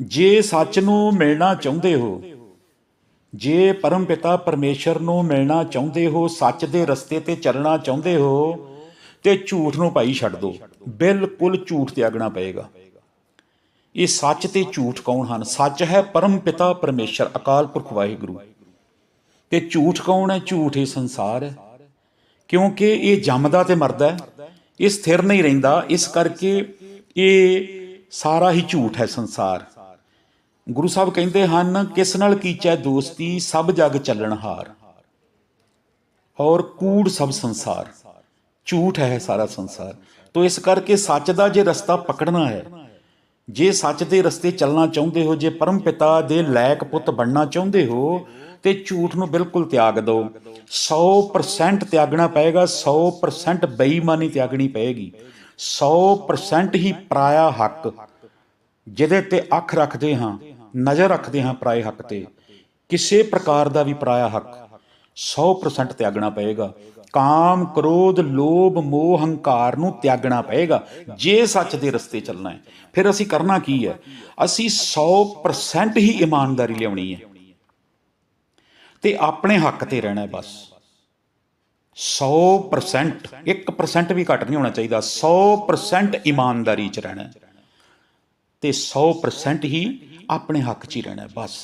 ਜੇ ਸੱਚ ਨੂੰ ਮਿਲਣਾ ਚਾਹੁੰਦੇ ਹੋ, ਜੇ ਪਰਮ ਪਿਤਾ ਪਰਮੇਸ਼ਰ ਨੂੰ ਮਿਲਣਾ ਚਾਹੁੰਦੇ ਹੋ, ਸੱਚ ਦੇ ਰਸਤੇ ਤੇ ਚੱਲਣਾ ਚਾਹੁੰਦੇ ਹੋ, ਤੇ ਝੂਠ ਨੂੰ ਭਾਈ ਛੱਡ ਦਿਓ ਬਿਲਕੁਲ ਝੂਠ ਤਿਆਗਣਾ ਪਏਗਾ। ਇਹ ਸੱਚ ਤੇ ਝੂਠ ਕੌਣ ਹਨ? ਸੱਚ ਹੈ ਪਰਮ ਪਿਤਾ ਪਰਮੇਸ਼ਰ, ਅਕਾਲ ਪੁਰਖ ਵਾਹਿਗੁਰੂ। ਤੇ ਝੂਠ ਕੌਣ ਹੈ? ਝੂਠ ਇਹ ਸੰਸਾਰ ਹੈ। ਕਿਉਂਕਿ ਇਹ ਜੰਮਦਾ ਤੇ ਮਰਦਾ ਹੈ। ਇਹ ਸਥਿਰ ਨਹੀਂ ਰਹਿੰਦਾ। ਇਸ ਕਰਕੇ ਇਹ ਸਾਰਾ ਹੀ ਝੂਠ ਹੈ ਸੰਸਾਰ। ਗੁਰੂ ਸਾਹਿਬ ਕਹਿੰਦੇ ਹਨ, ਕਿਸ ਨਾਲ ਕੀਚੈ ਦੋਸਤੀ, ਸਭ ਜਗ ਚੱਲਣ ਹਾਰ। ਔਰ ਕੂੜ ਸਭ ਸੰਸਾਰ। ਝੂਠ ਹੈ ਸਾਰਾ ਸੰਸਾਰ। ਤੋ ਇਸ ਕਰਕੇ ਸੱਚ ਦਾ ਜੇ ਰਸਤਾ ਪਕੜਨਾ ਹੈ, ਜੇ ਸੱਚ ਦੇ ਰਸਤੇ ਚੱਲਣਾ ਚਾਹੁੰਦੇ ਹੋ, ਜੇ ਪਰਮ ਪਿਤਾ ਦੇ ਲਾਇਕ ਪੁੱਤ ਬਣਨਾ ਚਾਹੁੰਦੇ ਹੋ, ਤੇ ਝੂਠ ਨੂੰ ਬਿਲਕੁਲ ਤਿਆਗ ਦਿਓ। 100% ਤਿਆਗਣਾ ਪਏਗਾ 100% ਬੇਈਮਾਨੀ ਤਿਆਗਣੀ ਪਏਗੀ। 100% ਹੀ ਪਰਾਇਆ ਹੱਕ, ਜਿਹਦੇ ਤੇ ਅੱਖ ਰੱਖਦੇ ਹਾਂ ਨਜ਼ਰ ਰੱਖਦੇ ਹਾਂ ਪਰਾਏ ਹੱਕ ਤੇ। ਕਿਸੇ ਪ੍ਰਕਾਰ ਦਾ ਵੀ ਪਰਾਇਆ ਹੱਕ 100% ਤਿਆਗਣਾ ਪਏਗਾ। ਕਾਮ, ਕ੍ਰੋਧ, ਲੋਭ, ਮੋਹ, ਹੰਕਾਰ ਨੂੰ ਤਿਆਗਣਾ ਪਏਗਾ। ਜੇ ਸੱਚ ਦੇ ਰਸਤੇ ਚੱਲਣਾ ਹੈ, ਫਿਰ ਅਸੀਂ ਕਰਨਾ ਕੀ ਹੈ? ਅਸੀਂ 100% ਹੀ ਇਮਾਨਦਾਰੀ ਲਿਆਉਣੀ ਹੈ। ਤੇ ਆਪਣੇ ਹੱਕ ਤੇ ਰਹਿਣਾ ਹੈ ਬਸ। 100% 1% ਵੀ ਘੱਟ ਨਹੀਂ ਹੋਣਾ ਚਾਹੀਦਾ। 100% ਇਮਾਨਦਾਰੀ ਚ ਰਹਿਣਾ ਹੈ। ਤੇ 100% ਹੀ ਆਪਣੇ ਹੱਕ 'ਚ ਹੀ ਰਹਿਣਾ ਬਸ।